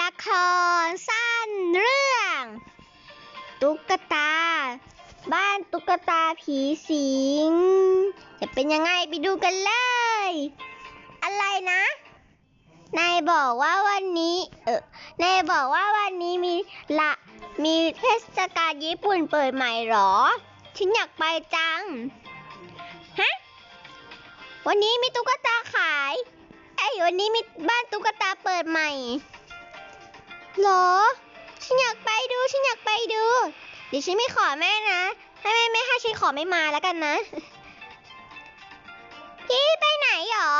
ละครสั้นเรื่อง ตุ๊กตา บ้านตุ๊กตาผีสิง จะเป็นยังไงไปดูกันเลย อะไรนะ นายบอกว่าวันนี้ เออนายบอกว่าวันนี้มีละมีเทศกาลญี่ปุ่นเปิดใหม่หรอ ฉันอยากไปจัง ฮะ วันนี้มีตุ๊กตาขายเอ้วันนี้มีบ้านตุ๊กตาเปิดใหม่ เหรอ ฉันอยากไปดูฉันอยากไปดู เดี๋ยวฉันไม่ขอแม่นะให้แม่ไม่ให้ฉันขอไม่มาแล้วกันนะพี่ไปไหนหรอ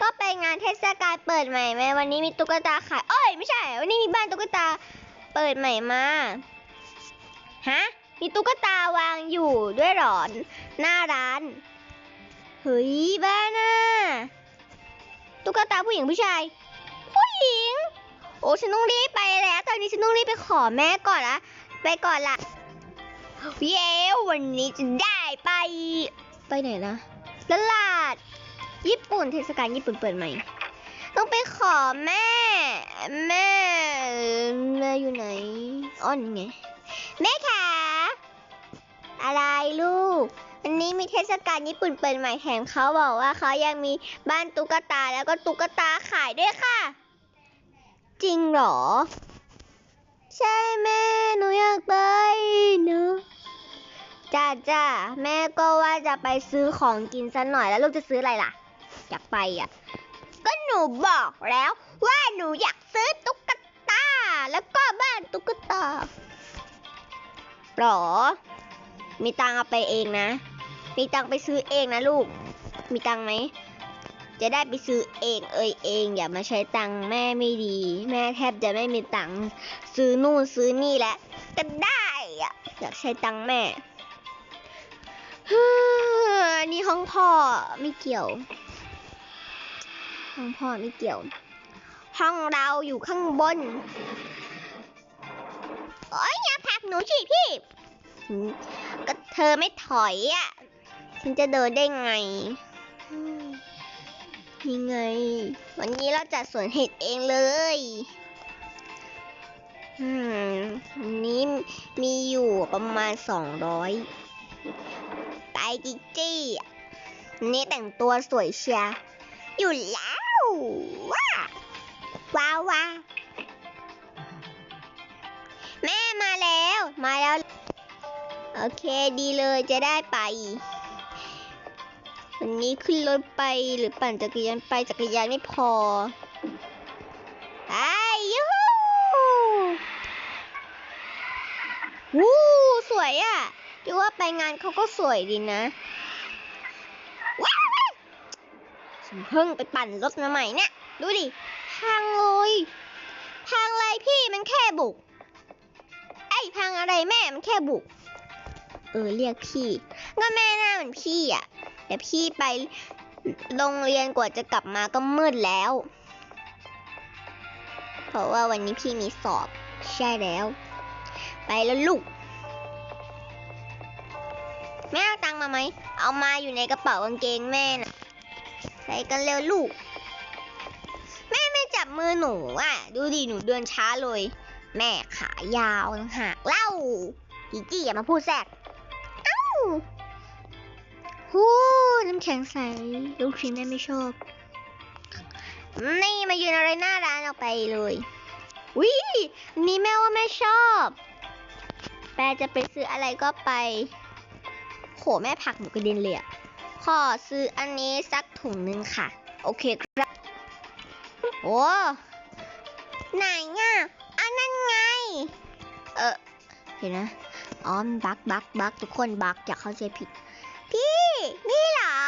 ก็ไปงานเทศกาลเปิดใหม่ไหมวันนี้มีตุ๊กตาขายเอ้ยไม่ใช่ วันนี้มีบ้านตุ๊กตาเปิดใหม่มาฮะมีตุ๊กตาวางอยู่ด้วยหรอหน้าร้านเฮ้ยบ้าน่ะตุ๊กตาผู้หญิงผู้ชาย ฉันต้องรีบไปแล้ว ตอนนี้ฉันต้องรีบไปขอแม่ก่อนละ ไปก่อนละ เย้วันนี้จะได้ไป ไปไหนนะตลาด ญี่ปุ่นเทศกาลญี่ปุ่นเปิดใหม่ ต้องไปขอแม่ แม่ แม่อยู่ไหนอ๋อนไง แม่ขาอะไรลูกวันนี้มีเทศกาลญี่ปุ่นเปิดใหม่แถมเขาบอกว่าเขายังมีบ้านตุ๊กตาแล้วก็ตุ๊กตาขายด้วยค่ะ จริงเหรอ ใช่แม่หนูอยากไปหนูจ้าจ้าแม่ก็ว่าจะไปซื้อของกินสักหน่อยแล้วลูกจะซื้ออะไรล่ะ อยากไปอะ ก็หนูบอกแล้วว่าหนูอยากซื้อตุ๊กตา แล้วก็บ้านตุ๊กตาหรอ มีตังเอาไปเองนะ มีตังไปซื้อเองนะลูก มีตังไหม จะได้ไปซื้อเองเอยเองอย่ามาใช้ตังค์แม่ไม่ดี แม่แทบจะไม่มีตังค์ซื้อนู่นซื้อนี่แล้วก็ได้อะอยากใช้ตังค์แม่นี่ห้องพ่อไม่เกี่ยว ห้องพ่อไม่เกี่ยว ห้องเราอยู่ข้างบนโอ้ยอย่าผักหนูสิพี่ ก็เธอไม่ถอยอะ ฉันจะเดินได้ไง นี่ไง วันนี้เราจัดสวนเห็ดเองเลยอืมวันนี้มีอยู่ประมาณสองร้อยไปจิจี้นี้แต่งตัวสวยเชียร์อยู่แล้วว้าว้าวว้าแม่มาแล้ว มาแล้ว โอเคดีเลยจะได้ไป วันนี้ขึ้นรถไปหรือปั่นจักรยานไปจักรยานไม่พอไอ้ยูฮู้สวยอะ่ะที่ว่าไปงานเขาก็สวยดีนะว้าวฉันเพิ่งไปปั่นรถมาใหม่เนี่ย ดูดิ พังเลยพังอะไรพี่มันแค่บุก ไอ้พังอะไรแม่มันแค่บุก เออเรียกพี่ ก็แม่หน้าเหมือนพี่อะ แต่พี่ไปโรงเรียนกว่าจะกลับมาก็มืดแล้ว เพราะว่าวันนี้พี่มีสอบใช่แล้ว ไปแล้วลูก แม่เอาตังมาไหม เอามาอยู่ในกระเป๋ากางเกงแม่นะใส่กันเร็วลูก แม่ไม่จับมือหนูอะ ดูดิหนูเดินช้าเลย แม่ขายาวหากเล่าจีจี้อย่ามาพูดแทรกเอ้าหู น้ำแข็งใส ลูกชิ้นแม่ไม่ชอบ นี่มายืนอะไรหน้าร้านเอาไปเลยวินี่แม่ว่าแม่ชอบ แปรจะไปซื้ออะไรก็ไป โหแม่ผักหนูกระเด็นเลยอะขอซื้ออันนี้สักถุงนึงค่ะ โอเคครับ โอ้ไหนอะอันนั้นไง เออเห็นนะ อ๋อมบักบักบักทุกคนบักอย่าเข้าใจผิด พี่ นี่เหรอ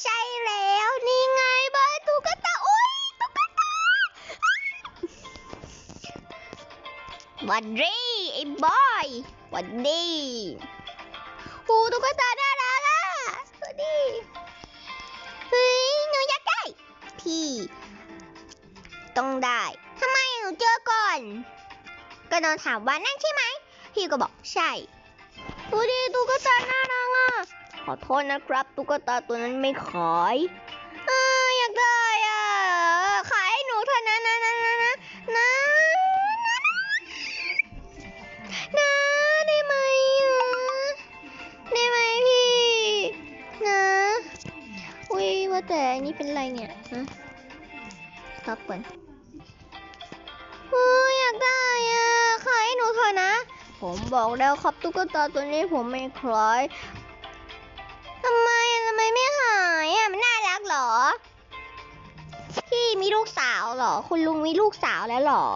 ใช่แล้ว นี่ไงบ้านตุ๊กตาโอ้ยตุ๊กตาหวันดีไอ้บอยหวันดีหูตุ๊กตาน่ารักอะสวัสดีเฮ้ยหนูอยากได้ พี่ ต้องได้ทำไมหนูเจอก่อน ก็โดนถามว่านั่นใช่ไหม พี่ก็บอกใช่ดูดิตุ๊กตาน่า ขอโทษนะครับ ตุ๊กตาตัวนั้นไม่ขายอยากได้อะขายให้หนูเถอะนะนะนะนะนะนะได้ไหมนะได้ไหมพี่นะอุ้ยว่าแต่นี่เป็นไรเนี่ยฮะตับก่อนเอออยากได้อะขายให้หนูเถอะนะผมบอกแล้วครับตุ๊กตาตัวนี้ผมไม่คล้าย ทำไมทำไมไม่หายอะมันน่ารักเหรอ พี่มีลูกสาวเหรอ คุณลุงมีลูกสาวแล้วเหรอ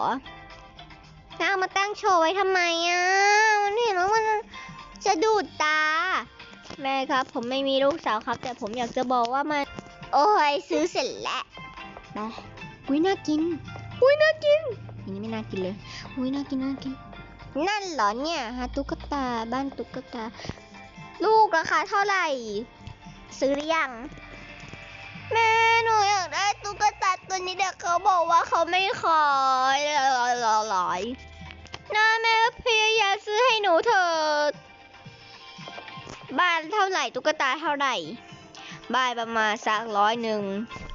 แล้วเอามาตั้งโชว์ไว้ทำไมอะมันเห็นว่ามันจะดูดตา แม่ครับ ผมไม่มีลูกสาวครับ แต่ผมอยากจะบอกว่ามัน โอ้ยซื้อเสร็จแล้วไปอุ้ยน่ากิน อุ้ยน่ากินอันนี้ไม่น่ากินเลย อุ้ยน่ากินน่ากิน นั่นเหรอเนี่ยฮะตุ๊กตาบ้านตุ๊กตา ลูกราคาเท่าไหร่ ซื้อหรือยัง แม่หนูอยากได้ตุ๊กตาตัวนี้แต่เขาบอกว่าเขาไม่ขายลอยๆนะแม่พยายามซื้อให้หนูเถิด บ้านเท่าไหร่ตุ๊กตาเท่าไหร่บ้านประมาณสักร้อยหนึ่ง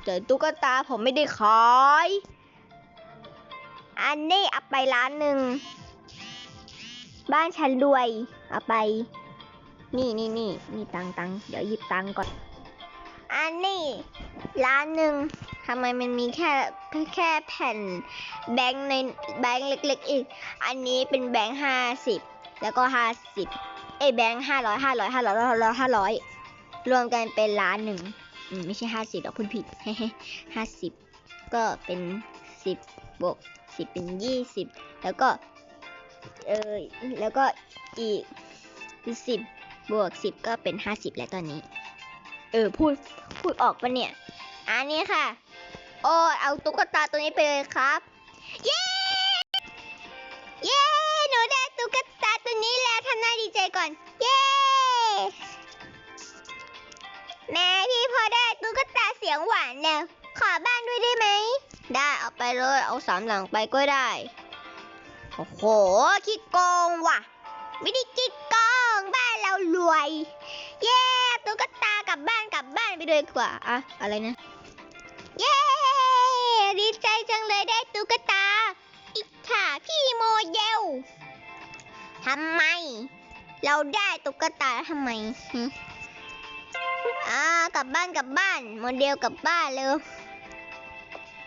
แต่ตุ๊กตาผมไม่ได้ขายอันนี้เอาไปล้านหนึ่ง บ้านฉันรวย เอาไป นี่นี่นี่นี่ตังตังเดี๋ยวหยิบตังก่อน อันนี้ล้านหนึ่งทำไมมันมีแค่แค่แผ่นแบงค์ในแบงค์เล็กๆอีก อันนี้เป็นแบงค์ห้าสิบแล้วก็ห้าสิบเอ้แบงค์ห้าร้อยห้าร้อยห้าร้อยห้าร้อยห้าร้อยรวมกันเป็นล้านหนึ่งอืมไม่ใช่ห้าสิบหรอกพูดผิดห้าสิบก็เป็นสิบบวกสิบเป็นยี่สิบแล้วก็เออแล้วก็อีกสิบ บวกสิบก็เป็นห้าสิบแล้วตอนนี้ เออพูดพูดออกปะเนี่ย อันนี้ค่ะ โอ้เอาตุ๊กตาตัวนี้ไปเลยครับ เย้ เย้ หนูได้ตุ๊กตาตัวนี้แล้วทำหน้าดีใจก่อน เย้ แม่พี่พอได้ตุ๊กตาเสียงหวานแล้วขอบ้านด้วยได้ไหม ได้เอาไปเลย เอาสามหลังไปก็ได้ โอ้โห ขี้โกงว่ะ ไม่ได้ขี้โกงบ้านเรวย เย้ตุ๊กตากลับบ้านกลับบ้านไปเลยดีกว่าอะอะไรนะ เย้ดีใจจังเลยได้ตุ๊กตา อิจฉาพี่โมเดลทำไม เราได้ตุ๊กตาทำไมอ่ากลับบ้านกลับบ้าน โมเดลกลับบ้านเร็ว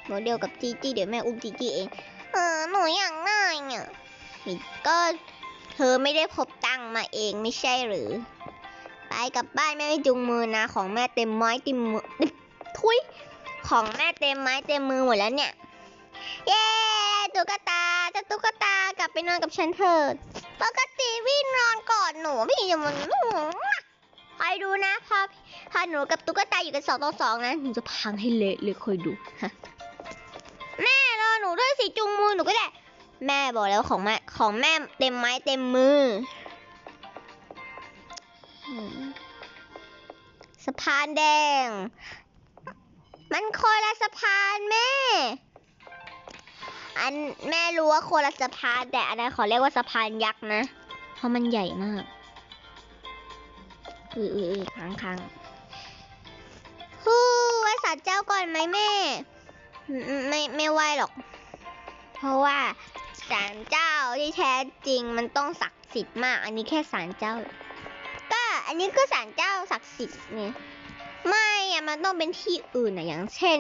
โมเดลกับจีจีเดี๋ยวแม่อุ้มจีจีเอง เออหนูอยากได้เนี่ยก็ ธอไม่ได้พบตังมาเองไม่ใช่หรือ ไปกลับบ้านแม่ไม่จุงมือนะ ของแม่เต็มไม้เต็มมือทุยของแม่เต็มไม้เต็มมือหมดแล้วเนี่ย เย้ตุ๊กตาเจะตุ๊กตากลับไปนอนกับฉันเถิดปกติวิ่งนอนกอดหนูพี่จะมันหนูคอยดูนะพอพอหนูกับตุ๊กตาอยู่กันสองต่อสองนะหนูจะพังให้เละเลยคอยดูฮะแม่รอหนูด้วยสิจุงมือหนูก็ได้ แม่บอกแล้วของแม่ ของแม่เต็มไม้เต็มมือ สะพานแดง มันคนละสะพานแม่ อันแม่รู้ว่าคนละสะพานแต่อันนั้นขอเรียกว่าสะพานยักษ์นะ เพราะมันใหญ่มากอืออืออือค้างค้างฮู้ไหว้ศาลเจ้าก่อนไหมแม่ ไม่ไม่ไหว้หรอก เพราะว่า ศาลเจ้าที่แท้จริงมันต้องศักดิ์สิทธิ์มาก อันนี้แค่ศาลเจ้า ก็อันนี้ก็ศาลเจ้าศักดิ์สิทธิ์ไงไม่อะมันต้องเป็นที่อื่นอะอย่างเช่น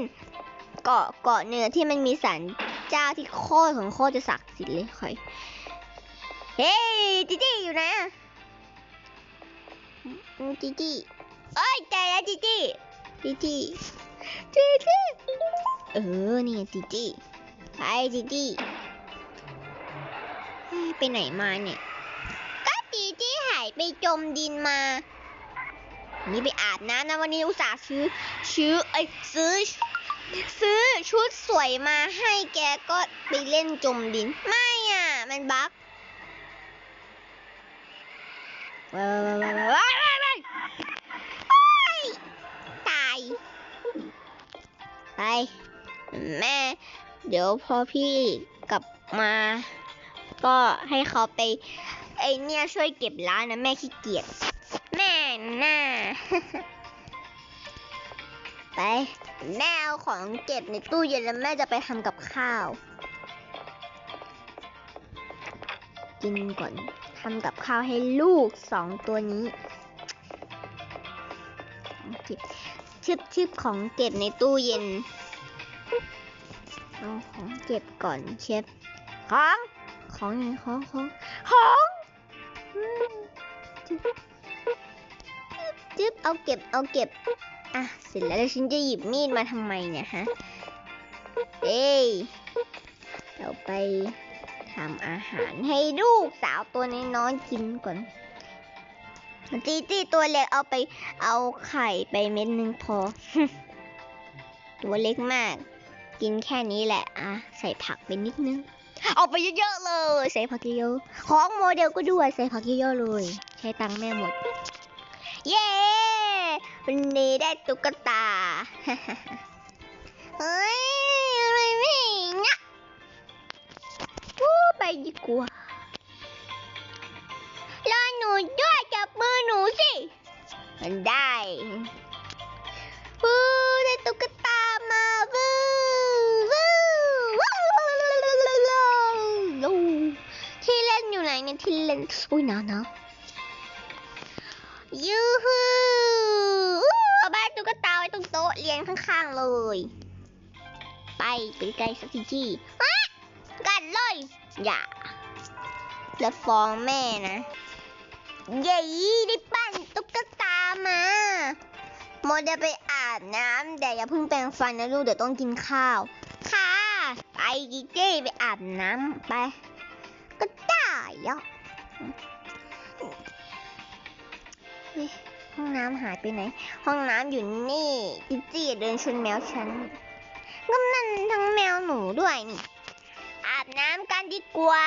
เกาะเกาะเนื้อที่มันมีศาลเจ้าที่โคตรของโคตรจะศักดิ์สิทธิ์เลยคอยเฮ้ยจีจี้อยู่นะจีจี้เอ้ยใจแล้วจีจี้จีจี้จีจี้เออนี่จีจี้ไปจีจี้ ไปไหนมาเนี่ย ก็จีจี้หายไปจมดินมา นี่ไปอาบน้ำนะวันนี้อุตส่าห์ซื้อซื้อเอ้ซื้อ ซื้อชุดสวยมาให้แกก็ไปเล่นจมดิน ไม่อะ มันบั๊กว้าวว้าวว้ายว้ายโอ๊ยตาย ไป แม่ เดี๋ยวพอพี่กลับมา ก็ให้เขาไปไอเนี่ยช่วยเก็บร้านนะแม่ขี้เกียจแม่น่าไปแม่เอาของเก็บในตู้เย็นแล้วแม่จะไปทำกับข้าว กินก่อนทำกับข้าวให้ลูกสองตัวนี้เก็บชึบชึบของเก็บในตู้เย็นเอาของเก็บก่อนเชฟของ ของไหนของของของอืมจึ๊บจึ๊บเอาเก็บเอาเก็บ อะ เสร็จแล้วแล้วฉันจะหยิบมีดมาทำไมเนี่ยฮะเอ้ยเราไปทำอาหารให้ลูกสาวตัวน้อยๆกินก่อนจีจี้ตัวเล็กเอาไปเอาไข่ไปเม็ดหนึ่งพอ ตัวเล็กมาก กินแค่นี้แหละ อะ ใส่ผักไปนิดนึง เอาไปเยอะๆเลยใส่ผักเยอะของโมเดลก็ด้วยใส่ผักเยอะๆเลย ใช้ตังค์แม่หมด เย้วันนี้ได้ตุ๊กตาเฮ้ยอะไรไม่เงี้ยวู้ไปดีกว่ารอหนูด้วยจับมือหนูสิ มันได้วู้ได้ตุ๊กตา เนี่ยที่เล่น อุ้ยหนาวหนาวยูฮูอู้เอาบ้านตุ๊กตาไว้ตรงโต๊ะเรียนข้างๆเลย ไปไปไกลสักทีที่กัดเลย อย่าแล้วฟ้องแม่นะ เย้ได้ปั้นตุ๊กตามาโมเดไปอาบน้ำแต่อย่าเพิ่งแปรงฟันนะลูกเดี๋ยวต้องกินข้าว ค่ะ ไปจีเจไปอาบน้ำไป ก็ได้ ยะห้องน้ำหายไปไหน ห้องน้ำอยู่นี่จิจีเดินชนแมวฉันก็นั่นทั้งแมวหนูด้วยนี่ อาบน้ำกันดีกว่า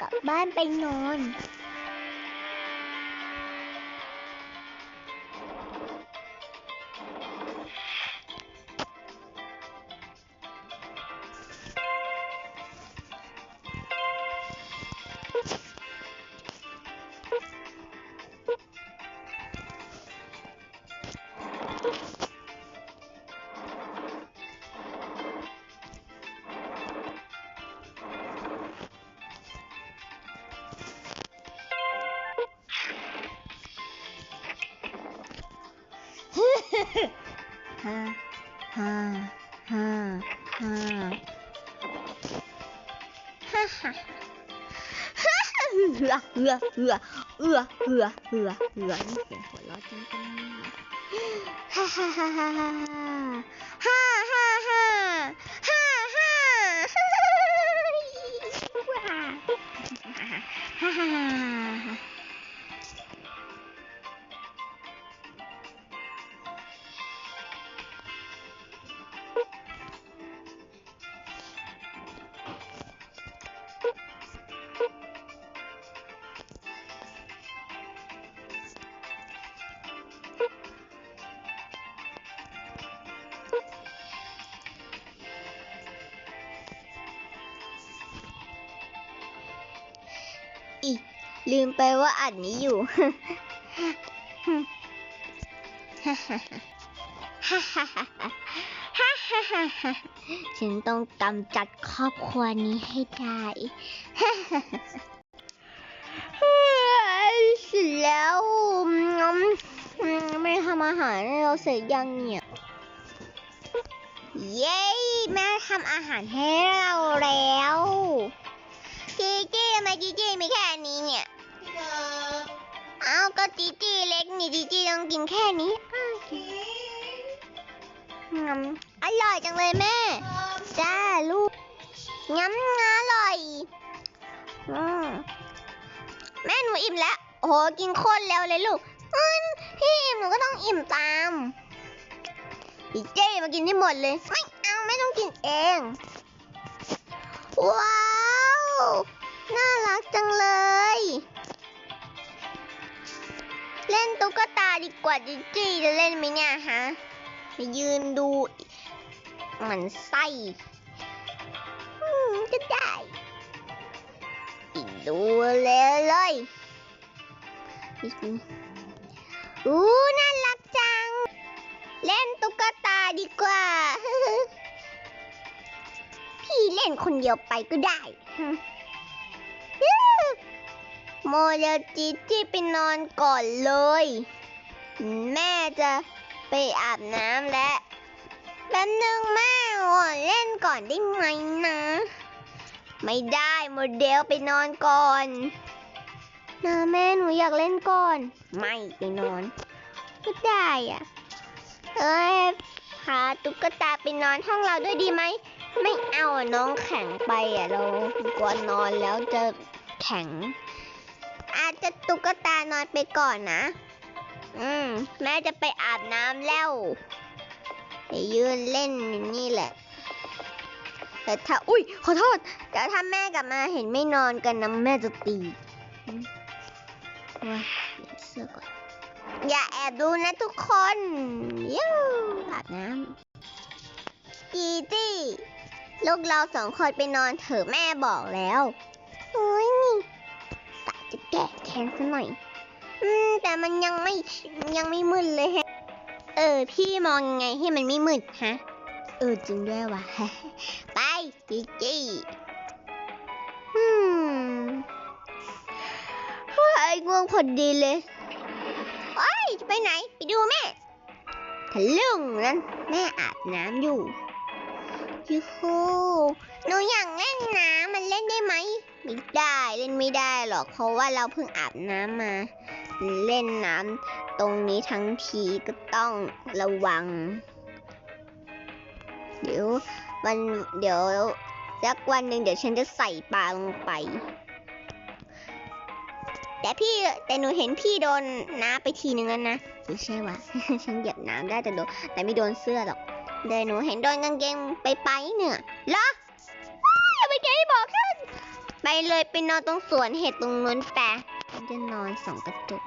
กลับบ้านไปนอน 呃呃呃呃呃你点火了叮咚哈哈哈哈哈哈。 ลืมไปว่าอัดนี้อยู่ฉันต้องกำจัดครอบครัวนี้ให้ได้เสร็จแล้วไม่ทำอาหารให้เราเสร็จยังเนี่ย เย้แม่ทำอาหารให้เราแล้วจีจี้ทำไมจีจี้มีแค่นี้เนี่ย ก็จีจี้เล็กนี่จีจี้ต้องกินแค่นี้อ้าวงำอร่อยจังเลยแม่จ้าลูกงำงาอร่อยอืมแม่หนูอิ่มแล้วโอ้โหกินโคตรเร็วเลยลูกอืมพี่อิ่มหนูก็ต้องอิ่มตามจีจี้มากินให้หมดเลยไม่เอาไม่ต้องกินเอง ว้าว น่ารักจังเลย เล่นตุ๊กตาดีกว่าจิจี้จะเล่นไหมเนี่ยฮะมายืนดูเหมือนไส้ก็ได้ดูเลยเลยอู้น่ารักจัง เล่นตุ๊กตาดีกว่า พี่เล่นคนเดียวไปก็ได้ โมเดลจีจี้ไปนอนก่อนเลย แม่จะไปอาบน้ำแล้วแป๊บนึงแม่ขอเล่นก่อนได้ไหมนะ ไม่ได้โมเดลไปนอนก่อนนะแม่หนูอยากเล่นก่อน ไม่ไปนอน ก็ได้อะเอ้ยพาตุ๊กตาไปนอนห้องเราด้วยดีไหมไม่เอาน้องแข็งไปอะเรากลัวนอนแล้วจะแข็งาจะตุ๊กตานอนไปก่อนนะ อืม แม่จะไปอาบน้ำแล้ว ไปยืนเล่นอยู่นี่แหละ แต่ถ้า อุ้ย ขอโทษ แต่ถ้าแม่กลับมาเห็นไม่นอนกันนะแม่จะตีว้าเปลี่ยนเสื้อก่อน อย่าแอบดูนะทุกคนยูอาบน้ำจีจี้ลูกเราสองคนไปนอนเถอะแม่บอกแล้ว โอ้ยนี่ แค้นซะหน่อย อืมแต่มันยังไม่ยังไม่มืดเลยฮะ เออ พี่มองยังไงให้มันไม่มืดฮะ เออจริงด้วยว่ะ ไปจีจี้อืมเฮ้ง่วงพอดีเลยโอ้ยจะไปไหน ไปดูแม่ทะลึ่งนั้นแม่อาบน้ำอยู่ยูฮูหนู ไม่ได้เล่นไม่ได้หรอก เพราะว่าเราเพิ่งอาบน้ำมา เล่นน้ำตรงนี้ทั้งทีก็ต้องระวัง เดี๋ยววันเดี๋ยวสักวันหนึ่งเดี๋ยวฉันจะใส่ปลาลงไป แต่พี่แต่หนูเห็นพี่โดนน้าไปทีนึงแล้วนะไม่ใช่วะฉันเหยียบน้ำได้แต่โดนแต่ไม่โดนเสื้อหรอกแต่หนูเห็นโดนกางเกงไปไปเนี่ยเหรอว้ายไม่เกยบอกฉัน ไปเลยไปนอนตรงสวนเห็ดตรงนู้นแปะฉันจะนอนส่องกระจก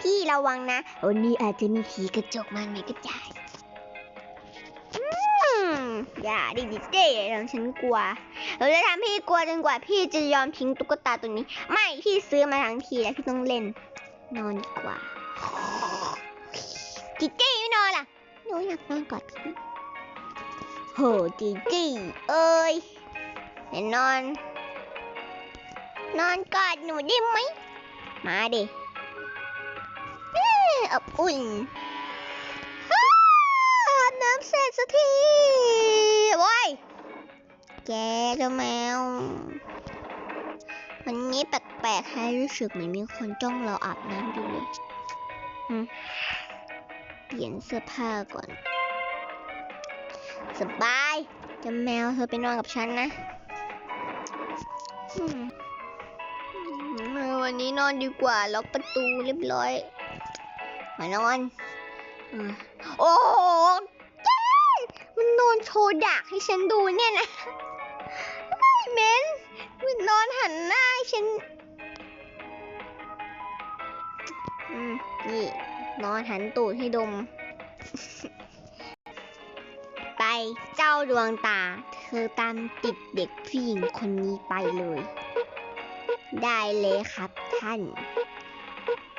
พี่ระวังนะวันนี้อาจจะมีผีกระจกมันไม่กระจายอืมอย่าดิดิเจ้ทำฉันกลัว เราจะทำพี่กลัวจนกว่าพี่จะยอมทิ้งตุ๊กตาตัวนี้ ไม่พี่ซื้อมาทั้งทีแล้วพี่ต้องเล่น นอนดีกว่าจิจี้ไม่นอนล่ะหนูอยากนอนกอดพี่โหจิจี้เอ้ย เดี๋ยวนอน นอนกอดหนูได้ไหม มาดิเอ้ยอบอุ่นน้ำเสร็จสักทีว้ายแกเจ้าแมว วันนี้แปลกๆให้รู้สึกเหมือนมีคนจ้องเราอาบน้ำอยู่เลยเปลี่ยนเสื้อผ้าก่อน สบายจ้าแมวเธอไปนอนกับฉันนะ วันนี้นอนดีกว่าล็อกประตูเรียบร้อย มานอนโอ้โหมันนอนโชว์ดากให้ฉันดูเนี่ยนะไม่เมนมันนอนหันหน้าให้ฉันนี่นอนหันตูดให้ดม เจ้าดวงตา เธอตามติดเด็กผู้หญิงคนนี้ไปเลย ได้เลยครับท่าน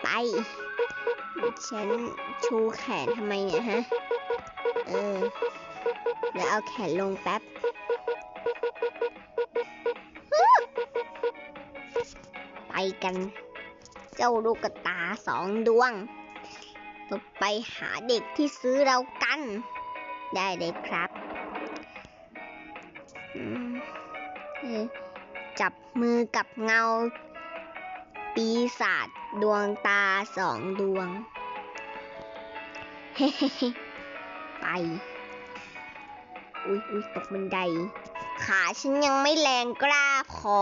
ไป ฉันชูแขนทำไมเนี่ยฮะ เออ แล้วเอาแขนลงแป๊บไปกัน เจ้าลูกกระตาสองดวงเราไปหาเด็กที่ซื้อเรากัน ได้เลยครับ มือกับเงา ปีศาจดวงตาสองดวง เฮ้ไปอุ๊ยอุ๊ยตกบันได ขาฉันยังไม่แรงกล้าพอ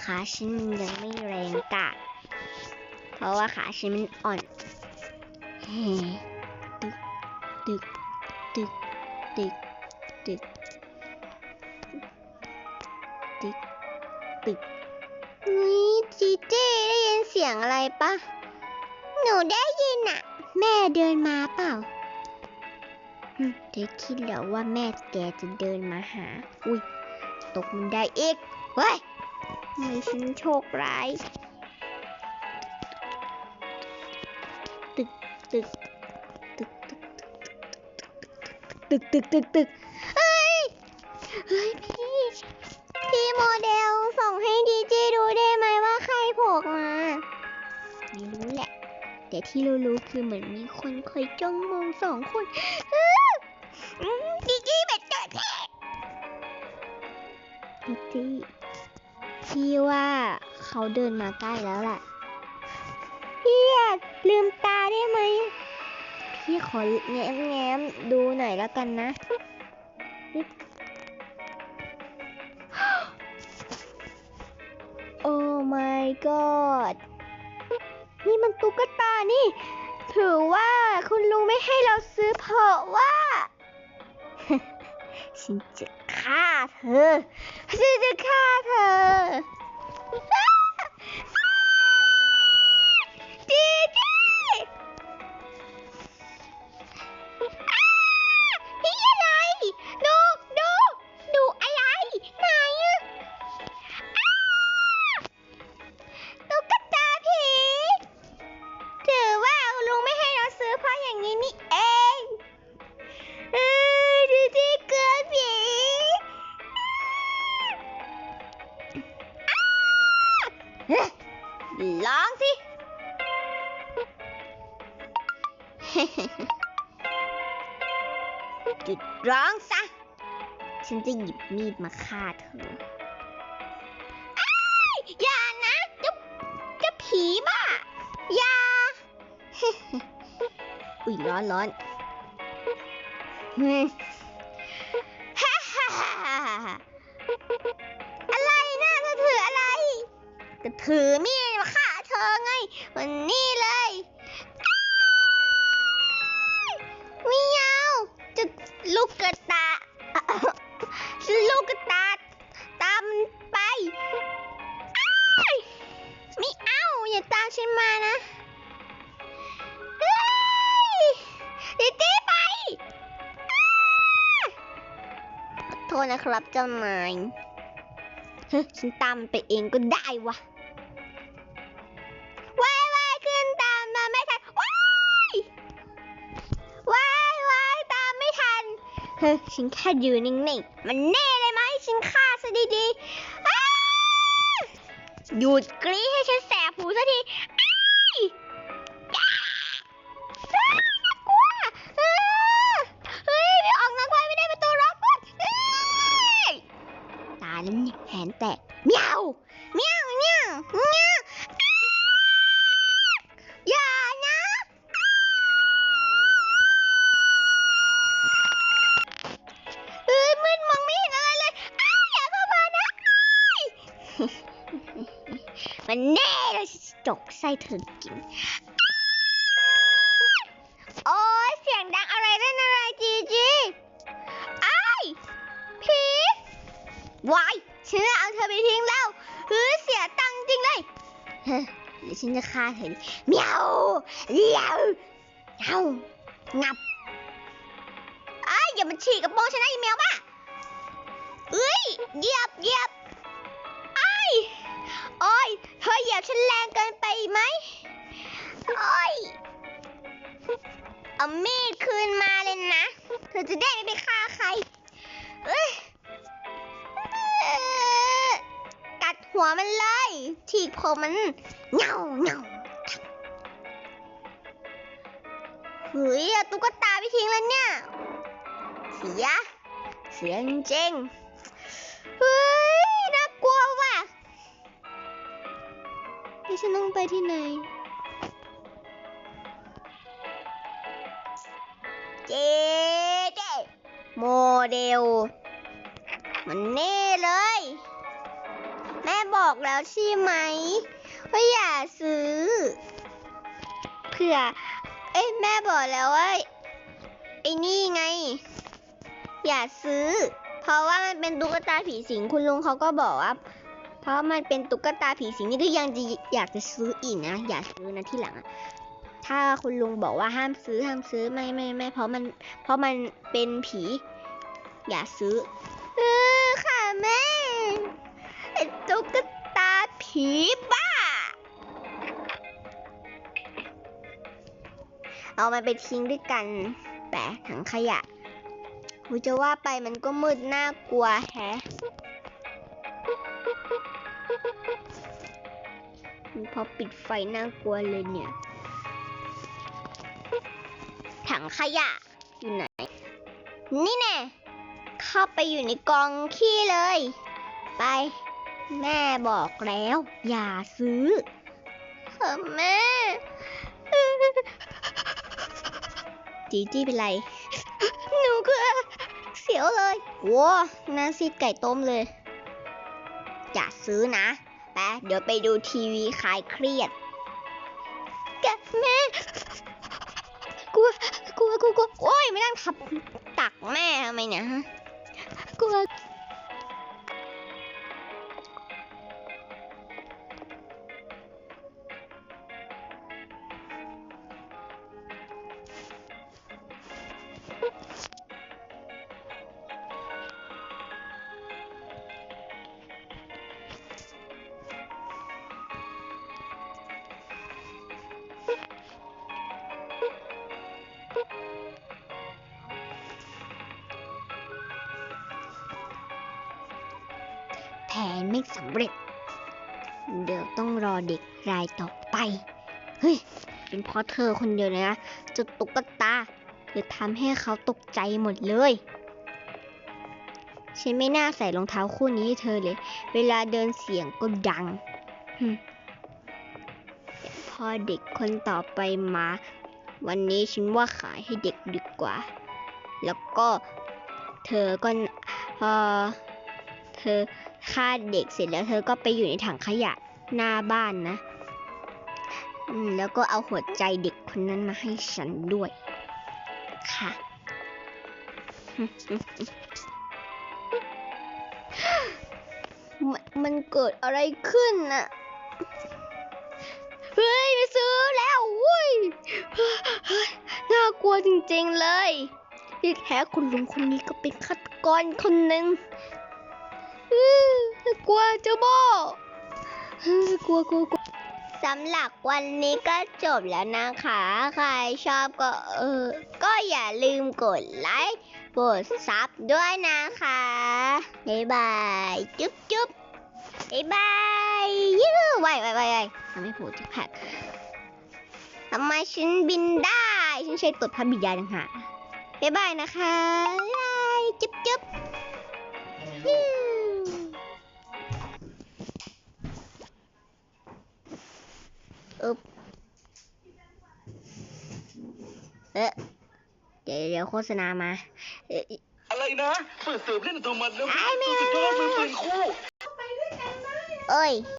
ขาฉันมันยังไม่แรงกะเพราะว่าขาฉันมันอ่อนเฮ้ตึกตึกตึกตึกตึ ตึกเฮ้จีเจ้ได้ยินเสียงอะไรปะ หนูได้ยินอะแม่เดินมาเปล่าเธอคิดแล้วว่าแม่แกจะเดินมาหา อุ้ย ตกมันได้อีก เว้ยมีฉันโชคร้าย ตึกตึกตึกตึกตึกตึกตึกตึกตึกเฮ้ย เฮ้ย ที่รู้ๆคือเหมือนมีคนคอยจ้องมองสองคนจีจี้เบ็ดเกิดจีจี้พี่ว่าเขาเดินมาใกล้แล้วแหละพี่อยากลืมตาได้ไหม พี่ขอแง้มแง้มๆดูหน่อยแล้วกันนะโอ้ my god มันตุ๊กตานี่ ถือว่าคุณลุงไม่ให้เราซื้อเพราะว่า ฉันจะฆ่าเธอ ฉันจะฆ่าเธอ ฉันจะหยิบมีดมาฆ่าเธอ อย่านะจะจะผีบ้า อย่า อุ้ยร้อนร้อนอะไรนะเธอถืออะไรก็ถือมีดมาฆ่าเธอไง วันนี้เลยไม่เอาจะลูกกระตา ลูกกระตาตามไปไม่เอาอย่าตามฉันมานะเฮ้ยดิตี้ไปขอโทษนะครับเจ้านายฉันตามไปเองก็ได้วะ เฮ้ยฉันแค่ยืนนิ่งๆ มันแน่เลยไหมฉันฆ่าซะดีๆหยุดกรี๊ดให้ฉันแสบหูสักทีแขนแตกเมียวเมียวเมียวเมียว จกไส้เธอกิน โอ้ยเสียงดังอะไรเล่นอะไรจีจีไอ้ายผีวายฉันจะเอาเธอไปทิ้งแล้วเฮ้ยเสียตังจริงเลยเฮ้ยเดี๋ยวฉันจะฆ่าเธอเมียวเหมียวเหางับไอ้อย่ามาฉีกกระโปรงฉันนะอีเมลบ้าเอ้ยเหยียบเหยียบ อเธอเหยียบฉันแรงเกินไปไหมโอ้ยเอามีดคืนมาเลยนะเธอจะได้ไม่ไปฆ่าใครเอ้ยกัดหัวมันเลยฉีกผมมันเหงาเหงาเฮ้ยตุ๊กตาไปทิ้งแล้วเนี่ย เสีย เสียจริงเฮ้ย นี่ฉันต้องไปที่ไหน เจเจโมเดล มันเน่เลย แม่บอกแล้วใช่ไหมว่าอย่าซื้อ เผื่อ เอ้ยแม่บอกแล้วว่าไอ้นี่ไง อย่าซื้อ เพราะว่ามันเป็นตุ๊กตาผีสิงคุณลุงเขาก็บอกว่า เพราะมันเป็นตุ๊กตาผีสิงนี่ก็ยังจะอยากจะซื้ออีกนะ อย่าซื้อนะที่หลังอะถ้าคุณลุงบอกว่าห้ามซื้อห้ามซื้อไม่ไม่ไม่เพราะมันเพราะมันเป็นผี อย่าซื้อเออค่ะแม่ตุ๊กตาผีบ้า เอามันไปทิ้งด้วยกันแปะถังขยะกูจะว่าไปมันก็มืดน่ากลัวแฮะ พอปิดไฟน่ากลัวเลยเนี่ย ถังขยะอยู่ไหน นี่แน่เข้าไปอยู่ในกองขี้เลย ไป แม่บอกแล้ว อย่าซื้อเออแม่จีจี้เป็นไร หนูก็เสียวเลยว้าน่าซีดไก่ต้มเลย อย่าซื้อนะ ไปเดี๋ยวไปดูทีวีคลายเครียดแกแม่กลัวกลัวกลัวกลัวโอ้ยไม่นั่งทับตักแม่ทำไมเนี่ยฮะกลัว นไม่สำเร็จ เดี๋ยวต้องรอเด็กรายต่อไป เฮ้ย เป็นเพราะเธอคนเดียวเลยนะ จุดตุ๊กตาเธอทำให้เขาตกใจหมดเลยฉันไม่น่าใส่รองเท้าคู่นี้ให้เธอเลย เวลาเดินเสียงก็ดัง พอเด็กคนต่อไปมา วันนี้ฉันว่าขายให้เด็กดีกว่า แล้วก็เธอก็เออเธอ ฆ่าเด็กเสร็จแล้วเธอก็ไปอยู่ในถังขยะหน้าบ้านนะแล้วก็เอาหัวใจเด็กคนนั้นมาให้ฉันด้วย ค่ะ มันเกิดอะไรขึ้นน่ะ เฮ้ยไปซื้อแล้ววุ้ยเฮ้ยน่ากลัวจริงๆเลยที่แท้คุณลุงคนนี้ก็เป็นฆาตกรคนหนึ่ง กลัวเจ้าโบ้กลัวกลัวกลัวสำหรับวันนี้ก็จบแล้วนะคะ ใครชอบก็เออ ก็อย่าลืมกดไลค์กดซับด้วยนะคะ บ๊ายบาย จุ๊บจุ๊บบ๊ายบายยื้อไว้ไว้ไว้ไว้ทำให้ผูจิกแพคทำไมฉันบินได้ ฉันใช้ตดพระบิดาต่างหากบ๊ายบายนะคะบ๊ายบายจุ๊บจุ๊บ ออึ๊บเอ๊ะเดี๋ยวเดี๋ยวโฆษณามาเอ๊ะอะไรนะเปิดเสิร์ฟเล่นอัตโนมัติแล้วไอ้แม่สุดยอดมือปืนคู่ เอ้ย